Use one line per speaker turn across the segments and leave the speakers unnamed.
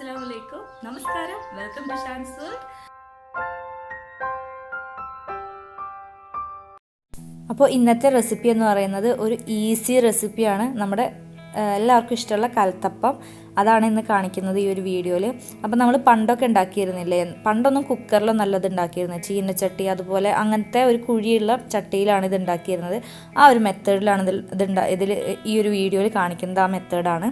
അസ്സലാമു അലൈക്കും നമസ്കാരം. വെൽക്കം ടു ഷാൻസ്
അപ്പോൾ ഇന്നത്തെ റെസിപ്പി എന്ന് പറയുന്നത് ഒരു ഈസി റെസിപ്പിയാണ്. നമ്മുടെ എല്ലാവർക്കും ഇഷ്ടമുള്ള കൽത്തപ്പം. അതാണ് ഇന്ന് കാണിക്കുന്നത് ഈ ഒരു വീഡിയോയിൽ. അപ്പം നമ്മൾ പണ്ടൊക്കെ ഉണ്ടാക്കിയിരുന്നില്ലേ? പണ്ടൊന്നും കുക്കറിലും നല്ലത് ഉണ്ടാക്കിയിരുന്നത് ചീനച്ചട്ടി അതുപോലെ അങ്ങനത്തെ ഒരു കുഴിയുള്ള ചട്ടിയിലാണ് ഇത് ഉണ്ടാക്കിയിരുന്നത്. ആ ഒരു മെത്തേഡിലാണ് ഇതിൽ ഇതിൽ ഈ ഒരു വീഡിയോയിൽ കാണിക്കുന്നത്. ആ മെത്തേഡാണ്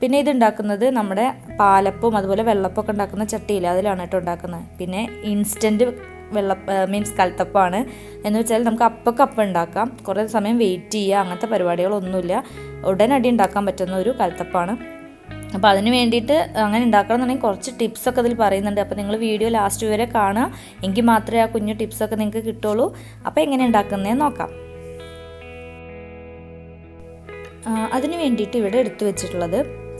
പിന്നെ ഇതുണ്ടാക്കുന്നത് നമ്മുടെ പാലപ്പവും അതുപോലെ വെള്ളപ്പൊക്കെ ഉണ്ടാക്കുന്ന ചട്ടിയിൽ അതിലാണ് കേട്ടോ ഉണ്ടാക്കുന്നത്. പിന്നെ ഇൻസ്റ്റന്റ് വെള്ള മീൻസ് കൽത്തപ്പമാണ്. എന്ന് വെച്ചാൽ നമുക്ക് അപ്പൊക്കെ അപ്പം ഉണ്ടാക്കാം. കുറേ സമയം വെയിറ്റ് ചെയ്യുക അങ്ങനത്തെ പരിപാടികളൊന്നുമില്ല. ഉടനടി ഉണ്ടാക്കാൻ പറ്റുന്ന ഒരു കൽത്തപ്പാണ് അപ്പോൾ അതിന് വേണ്ടിയിട്ട് അങ്ങനെ ഉണ്ടാക്കണമെന്നുണ്ടെങ്കിൽ കുറച്ച് ടിപ്സൊക്കെ അതിൽ പറയുന്നുണ്ട്. അപ്പോൾ നിങ്ങൾ വീഡിയോ ലാസ്റ്റ് വരെ കാണുക. എങ്കിൽ മാത്രമേ ആ കുഞ്ഞു ടിപ്സൊക്കെ നിങ്ങൾക്ക് കിട്ടുള്ളൂ. അപ്പോൾ എങ്ങനെ ഉണ്ടാക്കുന്നതെന്ന് നോക്കാം. അതിന് വേണ്ടിയിട്ട് ഇവിടെ എടുത്തു വെച്ചിട്ടുള്ളത്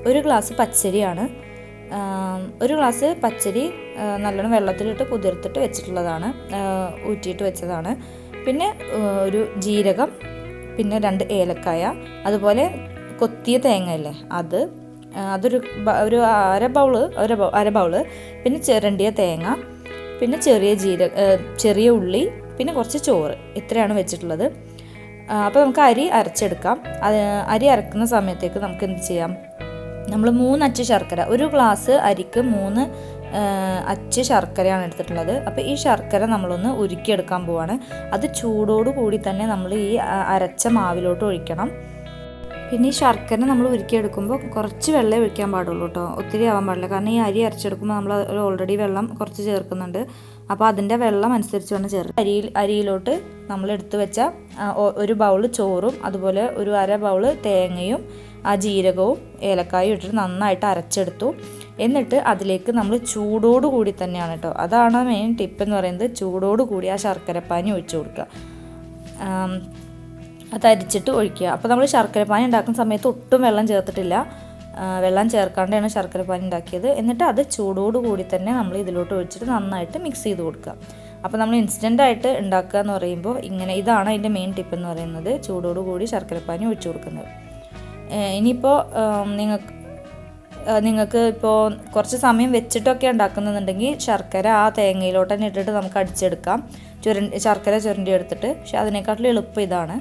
ഒരു ഗ്ലാസ് പച്ചരിയാണ്. ഒരു ഗ്ലാസ് പച്ചരി നല്ലോണം വെള്ളത്തിലിട്ട് കുതിർത്തിട്ട് വെച്ചിട്ടുള്ളതാണ്. ഊറ്റിയിട്ട് വെച്ചതാണ്. പിന്നെ ഒരു ജീരകം പിന്നെ രണ്ട് ഏലക്കായ അതുപോലെ കൊത്തിയ തേങ്ങ അല്ലേ അത് അതൊരു ഒരു അര ബൗൾ ഒരു അര ബൗൾ പിന്നെ ചിരണ്ടിയ തേങ്ങ പിന്നെ ചെറിയ ജീര ചെറിയ ഉള്ളി പിന്നെ കുറച്ച് ചോറ് ഇത്രയാണ് വെച്ചിട്ടുള്ളത്. അപ്പോൾ നമുക്ക് അരി അരച്ചെടുക്കാം. അത് അരി അരക്കുന്ന സമയത്തേക്ക് നമുക്ക് എന്ത് ചെയ്യാം? നമ്മൾ മൂന്ന് അച്ച് ശർക്കര ഒരു ഗ്ലാസ് അരിക്ക് മൂന്ന് അച്ച് ശർക്കരയാണ് എടുത്തിട്ടുള്ളത്. അപ്പോൾ ഈ ശർക്കര നമ്മളൊന്ന് ഉരുക്കിയെടുക്കാൻ പോവാണ്. അത് ചൂടോട് കൂടി തന്നെ നമ്മൾ ഈ അരച്ച മാവിലോട്ട് ഒഴിക്കണം. പിന്നെ ഈ ശർക്കര നമ്മൾ ഉരുക്കിയെടുക്കുമ്പോൾ കുറച്ച് വെള്ളം ഒഴിക്കാൻ പാടുള്ളൂ കേട്ടോ. ഒത്തിരി ആവാൻ പാടില്ല. കാരണം ഈ അരി അരച്ചെടുക്കുമ്പോൾ നമ്മൾ ഓൾറെഡി വെള്ളം കുറച്ച് ചേർക്കുന്നുണ്ട്. അപ്പോൾ അതിന്റെ വെള്ളം അനുസരിച്ച് വേണം ചേർക്കുക അരിയിൽ അരിയിലോട്ട് നമ്മൾ എടുത്തു വെച്ച ഒരു ബൗൾ ചോറും അതുപോലെ ഒരു അര ബൗൾ തേങ്ങയും ആ ജീരകവും ഏലക്കായും ഇട്ടിട്ട് നന്നായിട്ട് അരച്ചെടുത്തു. എന്നിട്ട് അതിലേക്ക് നമ്മൾ ചൂടോട് കൂടി തന്നെയാണ് കേട്ടോ. അതാണ് മെയിൻ ടിപ്പ് എന്ന് പറയുന്നത്. ചൂടോട് കൂടി ആ ശർക്കരപ്പാനി ഒഴിച്ചു കൊടുക്കുക. അത് അരിച്ചിട്ട് ഒഴിക്കുക. അപ്പോൾ നമ്മൾ ശർക്കരപ്പാനി ഉണ്ടാക്കുന്ന സമയത്ത് ഒട്ടും വെള്ളം ചേർത്തിട്ടില്ല. വെള്ളം ചേർക്കാണ്ടാണ് ശർക്കരപ്പാനി ഉണ്ടാക്കിയത്. എന്നിട്ട് അത് ചൂടോട് കൂടി തന്നെ നമ്മൾ ഇതിലോട്ട് ഒഴിച്ചിട്ട് നന്നായിട്ട് മിക്സ് ചെയ്ത് കൊടുക്കുക. അപ്പോൾ നമ്മൾ ഇൻസ്റ്റന്റ് ആയിട്ട് ഉണ്ടാക്കുക എന്ന് പറയുമ്പോൾ ഇങ്ങനെ ഇതാണ് അതിന്റെ മെയിൻ ടിപ്പ് എന്ന് പറയുന്നത്. ചൂടോട് കൂടി ശർക്കരപ്പാനി ഒഴിച്ചു കൊടുക്കുന്നത്. ഇനിയിപ്പോൾ നിങ്ങൾക്ക് നിങ്ങൾക്ക് ഇപ്പോൾ കുറച്ച് സമയം വെച്ചിട്ടൊക്കെ ഉണ്ടാക്കുന്നുണ്ടെങ്കിൽ ശർക്കര ആ തേങ്ങയിലോട്ട് തന്നെ ഇട്ടിട്ട് നമുക്ക് അടിച്ചെടുക്കാം. ചുരണ്ടി ശർക്കര ചുരണ്ടി എടുത്തിട്ട്. പക്ഷെ അതിനേക്കാട്ടിലും എളുപ്പം ഇതാണ്.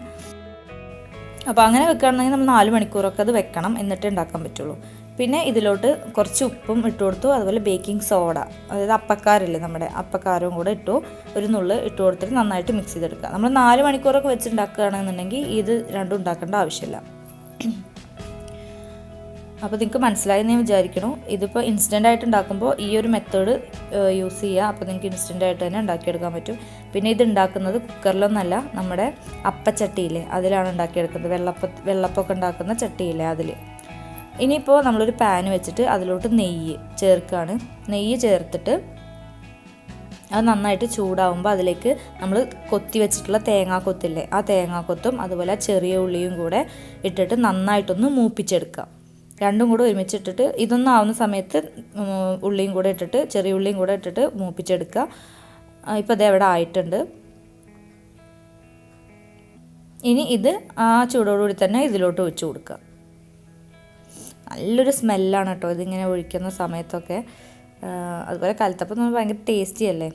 അപ്പോൾ അങ്ങനെ വെക്കുകയാണെന്നുണ്ടെങ്കിൽ നമ്മൾ നാല് മണിക്കൂറൊക്കെ അത് വെക്കണം. എന്നിട്ട് ഉണ്ടാക്കാൻ പറ്റുള്ളൂ. പിന്നെ ഇതിലോട്ട് കുറച്ച് ഉപ്പും ഇട്ട് കൊടുത്തു. അതുപോലെ ബേക്കിംഗ് സോഡ. അതായത് അപ്പക്കാരില്ലേ നമ്മുടെ അപ്പക്കാരവും കൂടെ ഇട്ടു. ഒരു നുള്ള് ഇട്ട് കൊടുത്തിട്ട് നന്നായിട്ട് മിക്സ് ചെയ്തെടുക്കുക. നമ്മൾ നാല് മണിക്കൂറൊക്കെ വെച്ച് ഉണ്ടാക്കുകയാണെന്നുണ്ടെങ്കിൽ ഇത് രണ്ടും ഉണ്ടാക്കേണ്ട ആവശ്യമില്ല. അപ്പോൾ നിങ്ങൾക്ക് മനസ്സിലായി എന്ന് ഞാൻ വിചാരിക്കണു. ഇതിപ്പോൾ ഇൻസ്റ്റന്റ് ആയിട്ട് ഉണ്ടാക്കുമ്പോൾ ഈ ഒരു മെത്തേഡ് യൂസ് ചെയ്യുക അപ്പോൾ നിങ്ങൾക്ക് ഇൻസ്റ്റന്റ് ആയിട്ട് തന്നെ ഉണ്ടാക്കിയെടുക്കാൻ പറ്റും. പിന്നെ ഇത് ഉണ്ടാക്കുന്നത് കുക്കറിലൊന്നല്ല നമ്മുടെ അപ്പച്ചട്ടിയില്ലേ അതിലാണ് ഉണ്ടാക്കിയെടുക്കുന്നത്. വെള്ളപ്പ വെള്ളപ്പൊക്കെ ഉണ്ടാക്കുന്ന ചട്ടിയില്ലേ അതിൽ ഇനിയിപ്പോൾ നമ്മളൊരു പാൻ വെച്ചിട്ട് അതിലോട്ട് നെയ്യ് ചേർക്കുകയാണ് നെയ്യ് ചേർത്തിട്ട് അത് നന്നായിട്ട് ചൂടാവുമ്പോൾ അതിലേക്ക് നമ്മൾ കൊത്തി വെച്ചിട്ടുള്ള തേങ്ങാക്കൊത്തില്ലേ ആ തേങ്ങാക്കൊത്തും അതുപോലെ ചെറിയ ഉള്ളിയും കൂടെ ഇട്ടിട്ട് നന്നായിട്ടൊന്ന് മൂപ്പിച്ചെടുക്കുക രണ്ടും കൂടെ ഒരുമിച്ചിട്ടിട്ട് ഇതൊന്നും ആവുന്ന സമയത്ത് ഉള്ളിയും കൂടെ ഇട്ടിട്ട് ചെറിയ ഉള്ളിയും കൂടെ ഇട്ടിട്ട് മൂപ്പിച്ചെടുക്കുക. ഇപ്പോൾ ഇത് എവിടെ ആയിട്ടുണ്ട്. ഇനി ഇത് ആ ചൂടോടുകൂടി തന്നെ ഇതിലോട്ട് ഒഴിച്ചു കൊടുക്കുക. നല്ലൊരു സ്മെല്ലാണ് കേട്ടോ ഇതിങ്ങനെ ഒഴിക്കുന്ന സമയത്തൊക്കെ. അതുപോലെ കലത്തപ്പം ഭയങ്കര ടേസ്റ്റി അല്ലേ?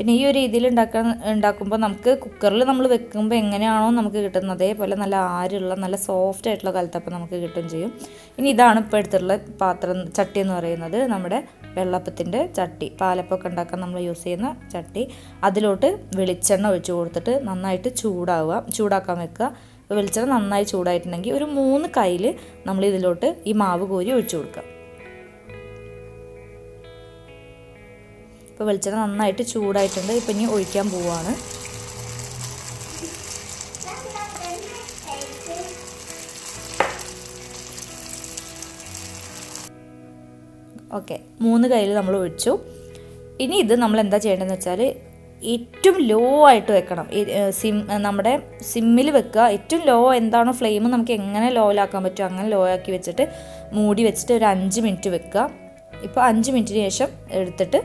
പിന്നെ ഈ ഒരു രീതിയിൽ ഉണ്ടാക്കാൻ ഉണ്ടാക്കുമ്പോൾ നമുക്ക് കുക്കറിൽ നമ്മൾ വെക്കുമ്പോൾ എങ്ങനെയാണോ നമുക്ക് കിട്ടുന്നത്. അതേപോലെ നല്ല ആരുള്ള നല്ല സോഫ്റ്റ് ആയിട്ടുള്ള കലത്തപ്പം നമുക്ക് കിട്ടും ചെയ്യും. ഇനി ഇതാണ് ഇപ്പോൾ എടുത്തിട്ടുള്ള പാത്രം ചട്ടി എന്ന് പറയുന്നത്. നമ്മുടെ വെള്ളപ്പത്തിന്റെ ചട്ടി. പാലപ്പൊക്കെ ഉണ്ടാക്കാൻ നമ്മൾ യൂസ് ചെയ്യുന്ന ചട്ടി. അതിലോട്ട് വെളിച്ചെണ്ണ ഒഴിച്ച് കൊടുത്തിട്ട് നന്നായിട്ട് ചൂടാവുക. ചൂടാക്കാൻ വെക്കുക. വെളിച്ചെണ്ണ നന്നായി ചൂടായിട്ടുണ്ടെങ്കിൽ ഒരു മൂന്ന് കയ്യിൽ നമ്മൾ ഇതിലോട്ട് ഈ മാവ് കോരി ഒഴിച്ചു കൊടുക്കുക. ഇപ്പോൾ വെളിച്ചെണ്ണ നന്നായിട്ട് ചൂടായിട്ടുണ്ട്. ഇപ്പം ഇനി ഒഴിക്കാൻ പോവുകയാണ് ഓക്കെ. മൂന്ന് കയ്യിൽ നമ്മൾ ഒഴിച്ചു. ഇനി ഇത് നമ്മൾ എന്താ ചെയ്യേണ്ടതെന്ന് വെച്ചാൽ ഏറ്റവും ലോ ആയിട്ട് വെക്കണം. സിം നമ്മുടെ സിമ്മിൽ വെക്കുക. ഏറ്റവും ലോ എന്താണോ ഫ്ലെയിം നമുക്ക് എങ്ങനെ ലോയിലാക്കാൻ പറ്റുമോ അങ്ങനെ ലോ ആക്കി വെച്ചിട്ട് മൂടി വെച്ചിട്ട് ഒരു അഞ്ച് മിനിറ്റ് വെക്കുക. ഇപ്പോൾ അഞ്ച് മിനിറ്റിന് ശേഷം എടുത്തിട്ട്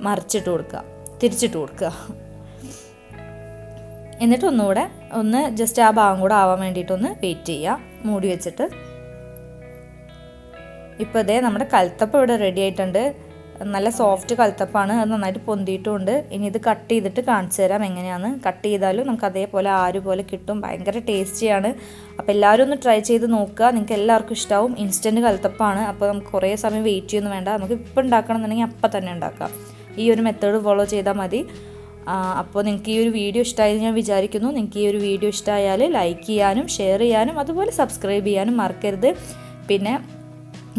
മറിച്ചിട്ട് കൊടുക്കുക തിരിച്ചിട്ട് കൊടുക്കുക. എന്നിട്ട് ഒന്നുകൂടെ ഒന്ന് ജസ്റ്റ് ആ ഭാഗം കൂടെ ആവാൻ വേണ്ടിയിട്ടൊന്ന് വെയിറ്റ് ചെയ്യുക. മൂടി വെച്ചിട്ട്. ഇപ്പോൾ ഇതേ നമ്മുടെ കൽത്തപ്പം ഇവിടെ റെഡി ആയിട്ടുണ്ട്. നല്ല സോഫ്റ്റ് കൽത്തപ്പാണ്. അത് നന്നായിട്ട് പൊന്തിയിട്ടുമുണ്ട്. ഇനി ഇത് കട്ട് ചെയ്തിട്ട് കാണിച്ചു തരാം എങ്ങനെയാണ്. കട്ട് ചെയ്താലും നമുക്ക് അതേപോലെ ആര് പോലെ കിട്ടും. ഭയങ്കര ടേസ്റ്റിയാണ്. അപ്പോൾ എല്ലാവരും ഒന്ന് ട്രൈ ചെയ്ത് നോക്കുക. നിങ്ങൾക്ക് എല്ലാവർക്കും ഇഷ്ടമാവും ഇൻസ്റ്റന്റ് കൽത്തപ്പാണ്. അപ്പോൾ നമുക്ക് കുറേ സമയം വെയിറ്റ് ചെയ്യൊന്നും വേണ്ട. നമുക്ക് ഇപ്പം ഉണ്ടാക്കണമെന്നുണ്ടെങ്കിൽ അപ്പം തന്നെ ഉണ്ടാക്കാം. ഈ ഒരു മെത്തേഡ് ഫോളോ ചെയ്താൽ മതി. അപ്പോൾ നിങ്ങൾക്ക് ഈ ഒരു വീഡിയോ ഇഷ്ടമായി ഞാൻ വിചാരിക്കുന്നു. നിങ്ങൾക്ക് ഈ ഒരു വീഡിയോ ഇഷ്ടമായാൽ ലൈക്ക് ചെയ്യാനും ഷെയർ ചെയ്യാനും അതുപോലെ സബ്സ്ക്രൈബ് ചെയ്യാനും മറക്കരുത്. പിന്നെ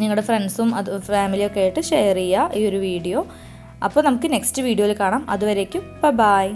നിങ്ങളുടെ ഫ്രണ്ട്സും അത് ഫാമിലിയൊക്കെ ആയിട്ട് ഷെയർ ചെയ്യുക ഈ ഒരു വീഡിയോ അപ്പോൾ നമുക്ക് നെക്സ്റ്റ് വീഡിയോയിൽ കാണാം. അതുവരേക്കും ബൈ